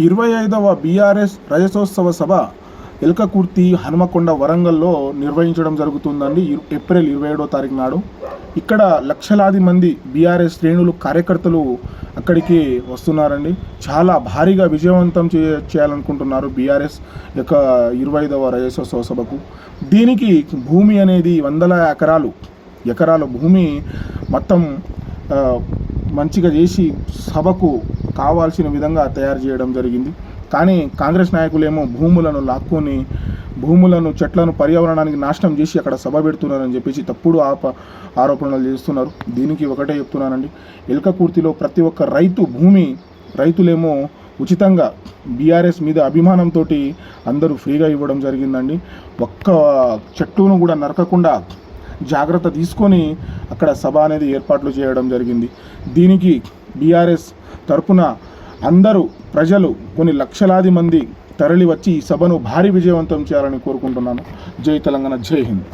ఇరవై ఐదవ బీఆర్ఎస్ రజతోత్సవ సభ ఎల్కకుర్తి హనుమకొండ వరంగల్లో నిర్వహించడం జరుగుతుందండి. ఏప్రిల్ ఇరవై ఏడో తారీఖు నాడు. ఇక్కడ లక్షలాది మంది బీఆర్ఎస్ శ్రేణులు కార్యకర్తలు అక్కడికి వస్తున్నారండి. చాలా భారీగా విజయవంతం చే చేయాలనుకుంటున్నారు బీఆర్ఎస్ యొక్క ఇరవై ఐదవ రజతోత్సవ సభకు. దీనికి భూమి అనేది వందల ఎకరాలు ఎకరాల భూమి మొత్తం మంచిగా చేసి సభకు కావాల్సిన విధంగా తయారు చేయడం జరిగింది. కానీ కాంగ్రెస్ నాయకులేమో భూములను లాక్కొని భూములను చెట్లను పర్యావరణానికి నాశనం చేసి అక్కడ సభ పెడుతున్నారని చెప్పేసి తప్పుడు ఆప ఆరోపణలు చేస్తున్నారు. దీనికి ఒకటే చెప్తున్నానండి. ఎల్కకుర్తిలో ప్రతి ఒక్క రైతు భూమి రైతులేమో ఉచితంగా బీఆర్ఎస్ మీద అభిమానంతో అందరూ ఫ్రీగా ఇవ్వడం జరిగిందండి. ఒక్క చెట్టును కూడా నరకకుండా జాగ్రత్త తీసుకొని అక్కడ సభ అనేది ఏర్పాట్లు చేయడం జరిగింది. దీనికి బీఆర్ఎస్ తరపున అందరూ ప్రజలు కొన్ని లక్షలాది మంది తరలి వచ్చి ఈ సభను భారీ విజయవంతం చేయాలని కోరుకుంటున్నాను. జై తెలంగాణ జై హింద్.